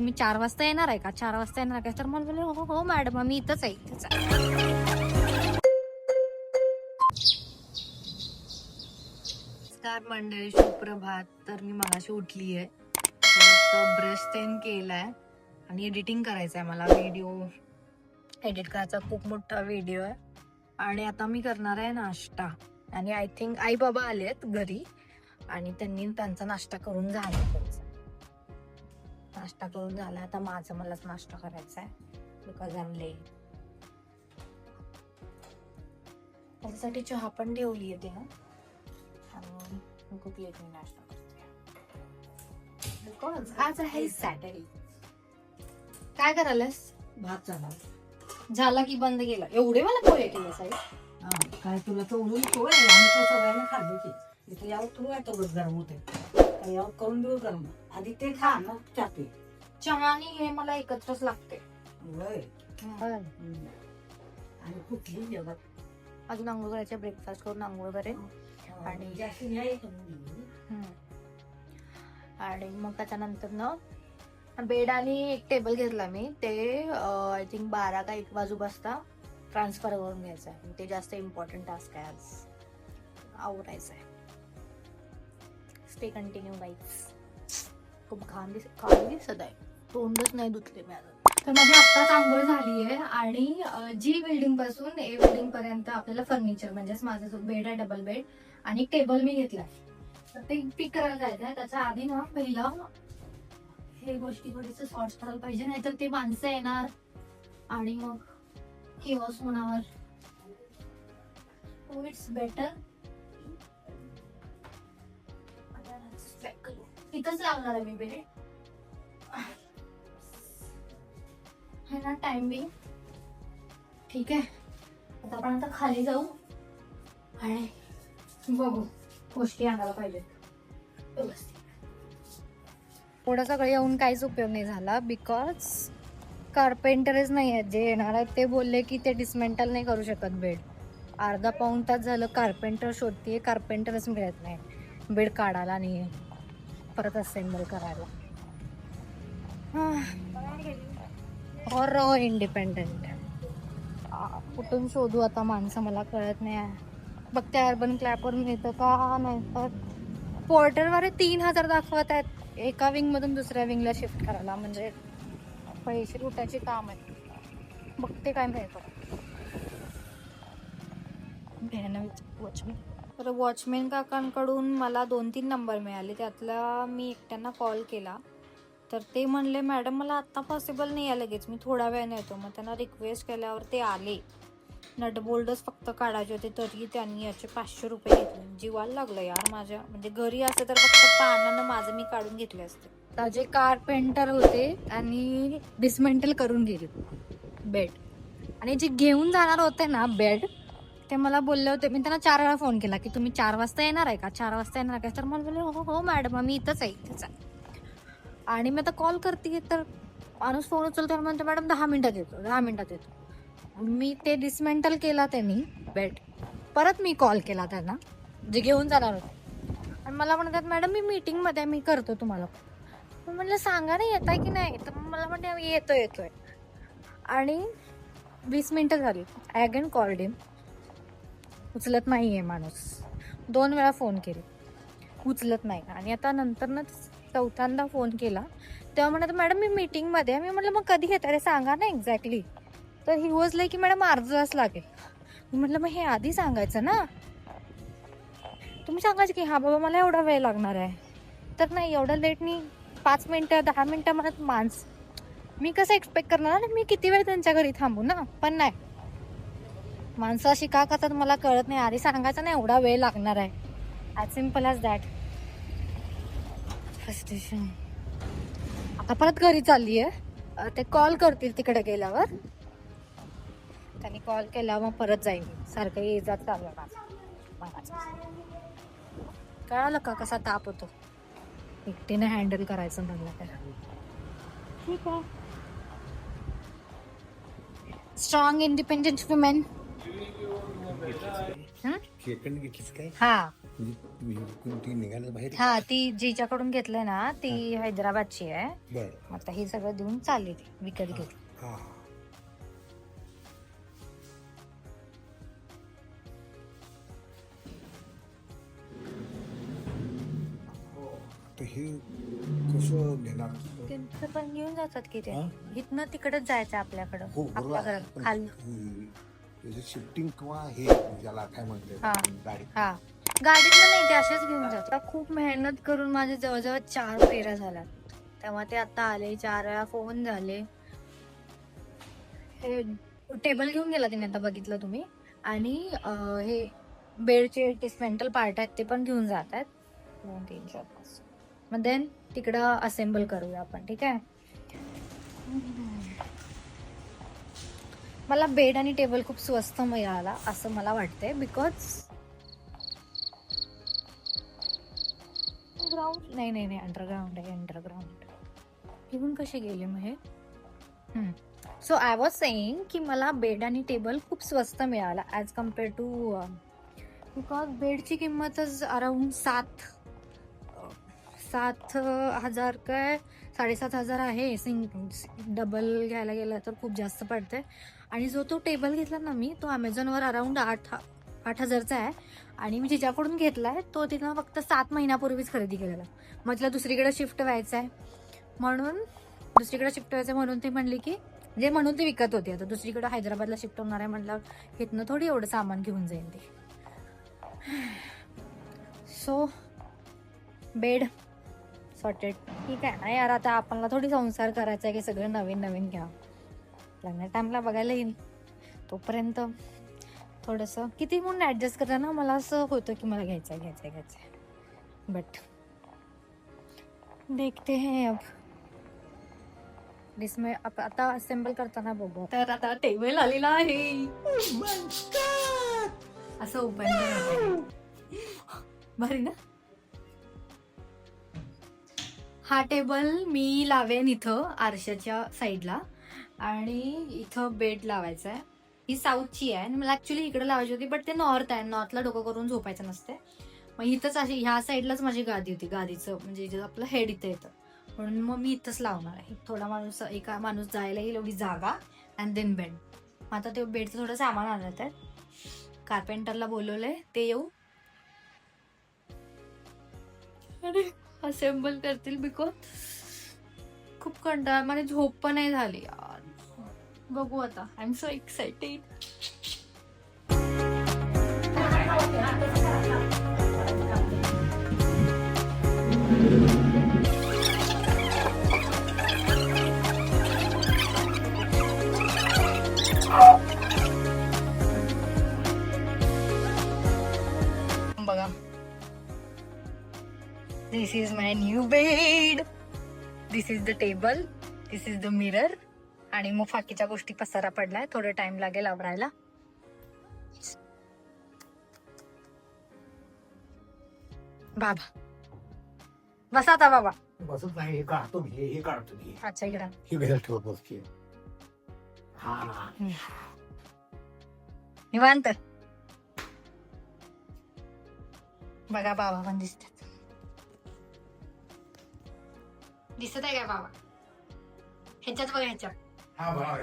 तुम्ही चार वाजता येणार आहे का? चार वाजता येणार आहे का? तर मला बोलले हो हो मॅडम मी इथंच आहे इथंच आहे. नमस्कार मंडळी सुप्रभात. तर मी मगाशी उठली आहे ब्रश तेन केलाय आणि एडिटिंग करायचं आहे मला व्हिडिओ एडिट करायचा खूप मोठा व्हिडिओ आहे. आणि आता मी करणार आहे नाश्ता. आणि आय थिंक आई बाबा आलेत घरी आणि त्यांनी त्यांचा नाश्ता करून झाला. त्यांचा नाश्ता करून झाला. आता माझं मलाच नाश्ता करायचा आहे बिकॉज आय एम लेट त्याच्यासाठी चहा पण ठेवली आहे ना आणि खूप लेट मी नाश्ता करते. बिकॉज आज आहे सॅटरडे काय करायलास? भात झाला. झाला की बंद केला? एवढे मला पोहे केले साहेब हा, काय तुला तोडून पोळ आहे आम्ही तर सगळ्यांना खाल्लो की. इथे तू आहे तेवढंच गरम होते यावर करून देऊ गरम आधी ते खा मग चापे चहा आणि हे मला एकत्रच लागते. हम्म. आणि कुठली जेवत अजून आंघोळ करायचे ब्रेकफास्ट करून आंघोळ करेन आणि- जास्त नाही. हम्म. आणि मग त्याच्यानंतर ना बेड आणि एक टेबल घेतला मी. ते आय थिंक बारा का एक वाजू बसता ट्रान्सफर करून घ्यायचं आहे. ते जास्त इम्पॉर्टंट टास्क आहे आज. आवरायचं आहे. स्टे कंटिन्यू बाईक्स खूप घाण दिस घाण दिसत आहे. तोंडच नाही धुतले मी आता तर माझी आत्ताच आंघोळ झाली आहे आणि जी बिल्डिंगपासून ए बिल्डिंग पर्यंत आपल्याला फर्निचर म्हणजेच माझा जो बेड आहे डबल बेड आणि टेबल मी घेतला तर ते पिक करायला जायचं आहे त्याच्या आधी ना पहिलं हे गोष्टी थोडीस सॉर्ट करायला पाहिजे नाहीतर ते माणसं येणार आणि मग किवस होणार. Oh, इट्स बेटर तिथंच लावणार आहे मी बेड है ना टाइमिंग ठीक आहे. आता आपण आता खाली जाऊ आणि बघू. गोष्टी आणायला पाहिजेत. व्यवस्थित. पुढं सगळं येऊन काहीच उपयोग नाही झाला बिकॉज कार्पेंटरच नाही आहेत जे येणार आहेत. ते बोलले की ते डिसमेंटल नाही करू शकत बेड अर्धा पाऊण तास झालं कार्पेंटर शोधते कार्पेंटरच मिळत नाही. बेड काढायला नाही आहे परत असेंबल करायला. और इंडिपेंडेंट कुठून शोधू आता माणसं मला कळत नाही आहे. बघते अर्बन क्लॅपवर मिळतं का? नाही तर पोर्टरवाले तीन हजार दाखवत आहेत. एका विंगमधून दुसऱ्या विंगला शिफ्ट करायला. म्हणजे पैसे लुटायचे काम आहे. बघते काय मिळतं. वचन तर वॉचमॅन काकांकडून मला दोन तीन नंबर मिळाले. त्यातला मी एकट्यांना कॉल केला. तर ते म्हणले मॅडम मला आत्ता पॉसिबल नाही आहे लगेच. मी थोडा वेळाने येतो. मग त्यांना रिक्वेस्ट केल्यावर ते आले. नटबोल्डच फक्त काढायचे होते तरी त्यांनी याचे पाचशे रुपये घेतले. जीवाला लागलं यार माझ्या. म्हणजे घरी असते तर फक्त पाण्यानं माझं मी काढून घेतले असते. ताजे कारपेंटर होते आणि डिसमेंटल करून गेले. बेड आणि जे घेऊन जाणार होते ना बेड ते मला बोलले होते मी त्यांना चार वेळा फोन केला की तुम्ही चार वाजता येणार आहे का? चार वाजता येणार आहे का? तर मला बोलले हो हो मॅडम मी इथंच आहे इथंच आहे. आणि मी आता कॉल करते तर माणूस फोन उचलतो आणि म्हणतो मॅडम दहा मिनिटात येतो दहा मिनिटात येतो. मी ते डिसमेंटल केला त्यांनी बेड परत मी कॉल केला त्यांना जे घेऊन जाणार होते. आणि मला म्हणतात मॅडम मी मीटिंगमध्ये मी करतो तुम्हाला मी म्हणलं सांगा ना येत आहे की नाही? तर मग मला म्हणते "आम्ही येतोय येतोय. आणि वीस मिनटं झाली. आय अगेन कॉल डिम उचलत नाही आहे माणूस. दोन वेळा फोन केले. उचलत नाही. आणि आता नंतरनंच चौथ्यांदा फोन केला. तेव्हा म्हणत मॅडम मी मीटिंगमध्ये आहे. मी म्हटलं मग कधी येत? अरे सांगा ना एक्झॅक्टली तर ही वॉज लाईक की मॅडम अर्जाच लागेल. मी म्हटलं मग हे आधी सांगायचं ना? तुम्ही सांगायचं की हा बाबा मला एवढा वेळ लागणार आहे. तर नाही एवढं लेट नाही. पाच मिनटं दहा मिनटं म्हणत माणस. मी कसं एक्सपेक्ट करणार? ना मी किती वेळ त्यांच्या घरी थांबू ना? पण नाही. माणसं अशी का करतात मला कळत नाही. आधी सांगायचं ना एवढा वेळ लागणार आहे. As simple as that frustration आता परत घरी चालली आहे. ते कॉल करतील तिकडे गेल्यावर. त्यांनी कॉल केला मग परत जाईन. सारखं ये जात चालू माझं. कळालं का कसा ताप होतो? एकटीने हँडल करायचं म्हणलं तर. ठीक आहे. स्ट्रॉंग इंडिपेंडेंट वुमेन सेकंड घेतलीस काय? हा. म्हणजे बाहेर? हा ती जिच्याकडून घेतलंय ना ती हैदराबादची आहे. बर. आता ही सगळं देऊन चालली ती विकत घेतली. हा तर हे कसं देणार त्यांचं पण घेऊन जातात की ते. हा? इथनं तिकडच जायचं आपल्याकडं हो बरोबर आपल्या आहे. घरात पण खाली त्याचं शिफ्टिंग किंवा हे ज्याला काय म्हणते हा. गाडी. हा. गाडीतनं नाही ते असेच घेऊन आता खूप मेहनत करून माझे जवळजवळ चार फेऱ्या झाल्या तेव्हा ते आता आले चार वेळा फोन झाले. हे टेबल घेऊन गेला तिने आता बघितलं तुम्ही. आणि अं, हे बेडचे डिस्मेंटल पार्ट आहेत ते पण घेऊन जात आहेत. दोन तीन चार पाच. मग देन तिकडं असेंबल करूया आपण ठीक आहे? मला बेड आणि टेबल खूप स्वस्त मिळाला असं मला वाटतंय बिकॉज ग्राउंड नाही नाही नाही अंडरग्राऊंड आहे अंडरग्राऊंड घेऊन कसे गेले मग हे? सो आय वॉज सेईंग की मला बेड आणि टेबल खूप स्वस्त मिळाला ॲज कंपेअर टू बिकॉज बेडची किंमतच अराउंड सात सात हजार काय? साडेसात हजार आहे. सिंग डबल घ्यायला गेलं तर खूप जास्त पडते आणि जो तो टेबल घेतला ना मी तो अमेझॉनवर अराऊंड आठ आठ हजारचा आहे. आणि मी जिच्याकडून घेतला आहे तो तिनं फक्त सात महिन्यापूर्वीच खरेदी केलेला. मग तिला दुसरीकडे शिफ्ट व्हायचं आहे. म्हणून दुसरीकडे शिफ्ट व्हायचं म्हणून ती म्हणली की म्हणजे म्हणून ती विकत होती. आता दुसरीकडे हैदराबादला शिफ्ट होणार आहे म्हटलं इथनं थोडी एवढं सामान घेऊन जाईल ती. सो बेड सॉर्टेड ठीक आहे ना यार आता आपल्याला थोडी संसार करायचा आहे की सगळं नवीन नवीन घ्या. लग्न टाईमला बघायला येईल. तोपर्यंत थोडंसं किती म्हणून ॲडजस्ट करताना मला असं होतं की मला घ्यायचं आहे घ्यायचं आहे घ्यायचं आहे बट देखते हैं अब. डिसमे आता असेंबल करताना बघू. तर आता टेबल आलेला आहे. असं ओपन बरी ना? हा टेबल मी लावेन इथं आरशाच्या साईडला. आणि इथं बेड लावायचा आहे ही साऊथची आहे आणि मला ऍक्च्युली इकडे लावायची होती बट ते नॉर्थ आहे. नॉर्थला डोकं करून झोपायचं नसते मग इथंच अशी ह्या साईडलाच माझी गादी होती. गादीचं म्हणजे जे आपलं हेड इथं येतं. म्हणून मग मी इथंच लावणार आहे. थोडा माणूस एका माणूस जायला येईल एवढी जागा अँड देन बेड मग आता ते बेडचं थोडं सामान आणत आहे. कार्पेंटरला बोलवलंय. ते येऊ. अरे असेंबल करतील बिकॉज खूप कंटाळ मला झोप पण नाही झाली यार. बघू आता. I am so excited Oh! This is my new bed this is the table this is the mirror आणि मग बाकीच्या गोष्टी पसारा पडलाय. थोडं टाइम लागेल आवरायला. बाबा. बसा आता बाबा. बसत नाही हे काढतो मी हे हे काढतो मी. अच्छा इकडं. हे घरात ठेवत बसते. हा. निवांत. बघा बाबा पण दिसतात. दिसत आहे काय बाबा? ह्याच्यात बघा ह्याच्यात. हा बघा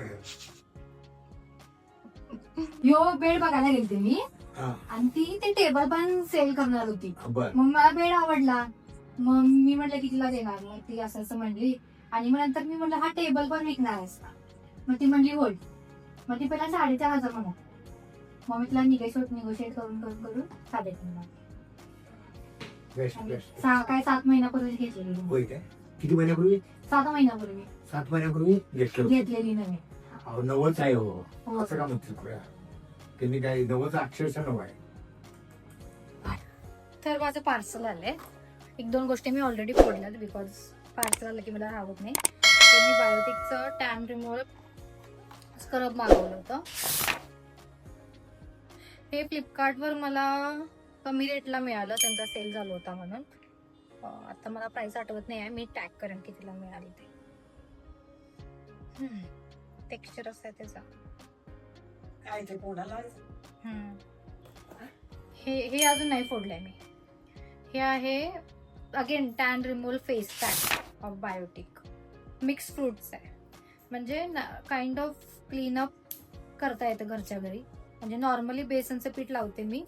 यो बेड बघायला गेलते मी. हा. आणि ती ते टेबल पण सेल करणार होती. बर. मग मला बेड आवडला. मग मी म्हटलं की तिला देणार. मग ती असं असं म्हणली. आणि मग नंतर मी म्हटलं हा टेबल पण विकणार आहेस का? मग ती म्हणली होय. मग ती पहिला साडेचार हजार म्हणा. मग मी तिला निगोशिएट निगोशिएट करून करून करून साडेतीन म्हणा. बेस्ट आणि बेस्ट सहा काय सात महिन्यापूर्वी घेतलेली होय काय? किती महिन्यापूर्वी? सात महिन्यापूर्वी. सात महिन्यापूर्वी? घेतलं घेतलेली नवीन अहो नवच आहे हो. हो. असं का म्हणतील पुढे त्यांनी काय नवच अक्षरशः नव आहे. तर माझं पार्सल आलंय. एक दोन गोष्टी मी ऑलरेडी फोडल्यात बिकॉज पार्सल आलं की मला आवडत नाही. तर मी बायोटिकचं टॅन रिमूव्हर स्क्रब मागवलं होतं. हे फ्लिपकार्टवर मला कमी रेटला मिळालं. त्यांचा सेल झाला होता म्हणून. आता मला प्राइस आठवत नाही आहे. मी टॅग करेन कितीला मिळाली ते. टेक्स्चर असं आहे त्याचा. काय ते कोणाला. हे हे अजून नाही फोडलंय मी. हे आहे again tan removal face pack of Biotique mix fruits आहे. म्हणजे काइंड ऑफ क्लीनअप करता येतं घरच्या घरी. म्हणजे नॉर्मली बेसनचं पीठ लावते मी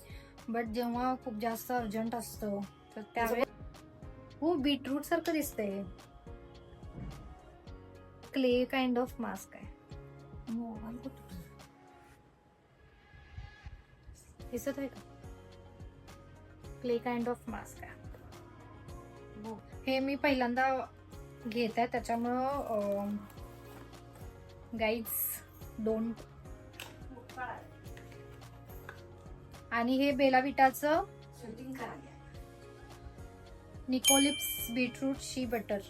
बट जेव्हा खूप जास्त अर्जंट असतं तर त्यावेळेस हो बीटरूट सारखं दिसतंय. क्ले काइंड ऑफ मास्क आहे. दिसत आहे का? क्ले काइंड ऑफ मास्क आहे. हे. मी पहिल्यांदा घेत आहे त्याच्यामुळं गाईज डोंट आणि हे बेलाविटाचं निकोलिप्स बीटरूट शी बटर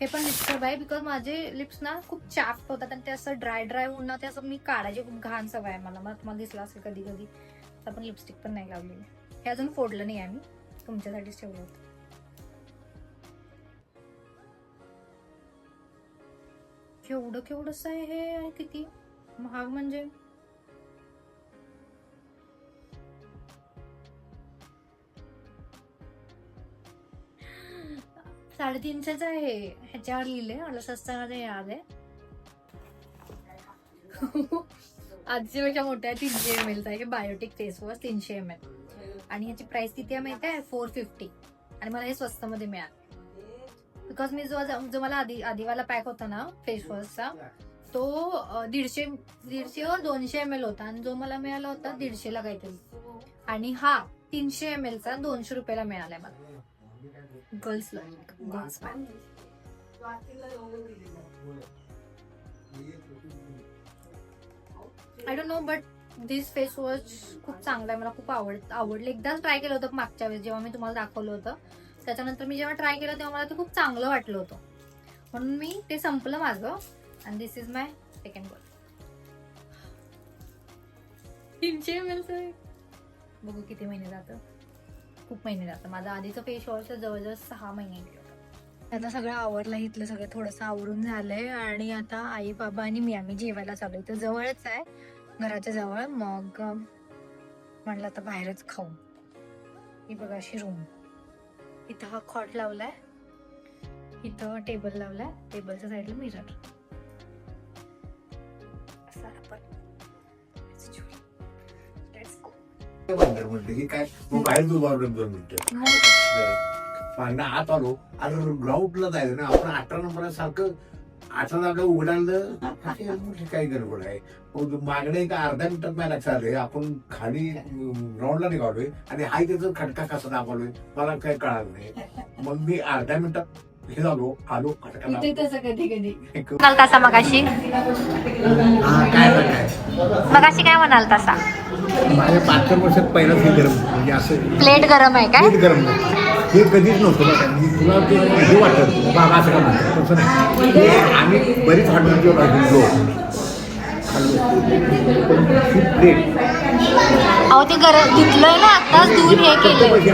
हे पण लिपस्टिक आहे बिकॉज माझे लिप्स ना खूप चाफ्ट होतात आणि ते असं ड्राय ड्राय होऊन ना ते असं मी काढायची खूप घाण सवय आहे मला. मला तुम्हाला दिसलं असेल कधी कधी तर आपण लिपस्टिक पण नाही लावलेली. हे अजून फोडलं नाही आहे मी तुमच्यासाठीच ठेवलं होतं. केवढं केवढंच आहे हे आणि किती? महाग म्हणजे? साडेतीनशेच आहे. ह्याच्यावर लिहिले मला स्वस्तामध्ये याद आहे आजची पेक्षा मोठ्या तीनशे एम एलचा आहे बायोटिक फेस वॉश तीनशे एम एल आणि ह्याची प्राइस किती आहे माहिती आहे? फोर फिफ्टी आणि मला हे स्वस्तमध्ये मिळालं. बिकॉज मी जो जो मला आधी आधीवाला पॅक होता ना फेस वॉशचा तो दीडशे दीडशेवर दोनशे एम एल होता. आणि जो मला मिळाला होता दीडशेला काहीतरी. आणि हा तीनशे एम एलचा दोनशे रुपयाला मिळालाय मला. Girls girls pack I don't know but this face wash खूप चांगला आहे. मला खूप आवड आवडलं. एकदाच ट्राय केलं होतं मागच्या वेळेस जेव्हा मी तुम्हाला दाखवलं होतं. त्याच्यानंतर मी जेव्हा ट्राय केलं तेव्हा मला ते खूप चांगलं वाटलं होतं. म्हणून मी ते संपलं माझं आणि this is my second bottle तीनशे एलचं बघू किती महिने जातं. खूप महिने जातं माझा आधीचं फेस जवळजवळ सहा महिने गेलं आता सगळं आवरलं इथलं सगळं थोडंसं आवरून झालंय. आणि आता आई बाबा आणि मी आम्ही जेवायला चालू इथं जवळच आहे घराच्या जवळ. मग म्हणलं आता बाहेरच खाऊ. ही बघा अशी रूम इथं हा खॉट लावलाय. इथं टेबल लावलाय. टेबलच्या साईडला मिरर असं आपण. बंदर म्हणते की काय? मग बाहेर तू बाबडत दोन मिनिटं पांढरा आत आलो आणि ग्राउंडला जायचं ना आपण अठरा नंबरासारखं अठरा जागा काय मोठी काय गडबड आहे. मग मागणे एक अर्ध्या मिनिटात माझ्या लक्षात आले आपण खाली ग्राउंडला निघालोय आणि हाय त्याचा खटका कसा दाखवलोय मला काही कळालं नाही. मग मी अर्ध्या मिनिटात हे झालो आलो खटका काय काय. मगाशी काय म्हणाल तसा माझ्या पाच वर्षात पहिलाच हे गरम म्हणजे असं प्लेट गरम आहे काय? नीट गरम हे कधीच नव्हतं बघा. मी तुला ते हे वाटत बाबा असं का म्हणतात? तसं नाही. हे आम्ही बरीच हॉटेल जेव्हा घेतलो प्लेट अहो ते गरम धुतलंय ना आताच धुवून हे केलंय.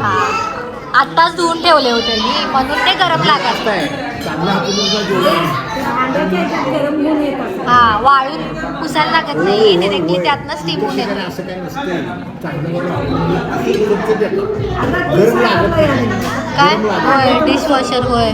हा. आताच धुवून ठेवले होते मी. म्हणून ते गरम लागत हा वाळून पुसायला लागत नाही. डिरेक्टली त्यातनं स्टीम होऊन येते. असं काय नसतं. चांगलं गरम लागत नाही. काय? होय डिशवॉशर होय.